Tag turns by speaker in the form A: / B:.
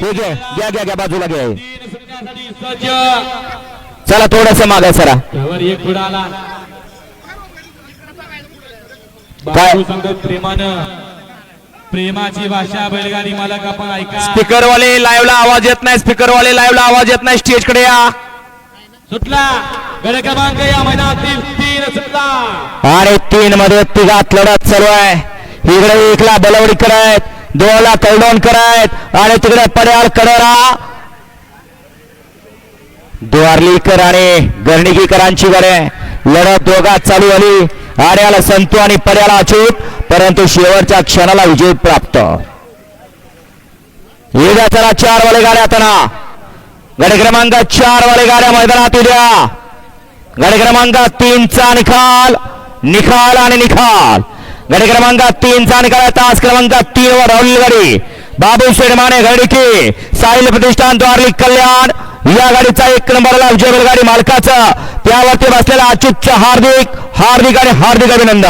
A: हे घ्या घ्या घ्या बाजूला घ्या चला थोडस मागा सरा.
B: एक पुढे आला.
A: काय?
B: प्रेमानं. प्रेमाची भाषा बैलगाडी मालक आपण ऐका.
A: स्पीकर वाले लाईव्ह ला आवाज येत नाही स्पीकर वाले लाईव्ह ला आवाज येत नाही स्टेजकडे या.
B: सुटला. गड क्रमांक या मैदानातील तीन सुटला.
A: आणि तीन मध्ये तिघात लढत चालू आहे. इकडे एकला बलवडी करायत दोला कलडोन करायत आणि तिकडे पड्याळ कडरा द्वारलीकर आणि गर्णिकीकरांची गडे. लढत दोघात चालू झाली. आड्याला संतू आणि पड्याला अचूक. परंतु शेवटच्या क्षणाला विजय प्राप्त. उद्या चला चार वाले गाड्या आता गड क्रमांक चार वाले गाड्या मैदानात उद्या. गड क्रमांक तीनचा निकाल निकाल आणि निकाल गडी क्रमांक तीनचा निकाल तास क्रमांक तीन वर राहुल गाडी. बाबू शेडमाने घडकी साहिल प्रतिष्ठान द्वारली कल्याण. या गाडीचा एक नंबरला विजय गाडी मालकाचा. त्यावरती बसलेला अच्युतचं हार्दिक हार्दिक आणि हार्दिक अभिनंदन.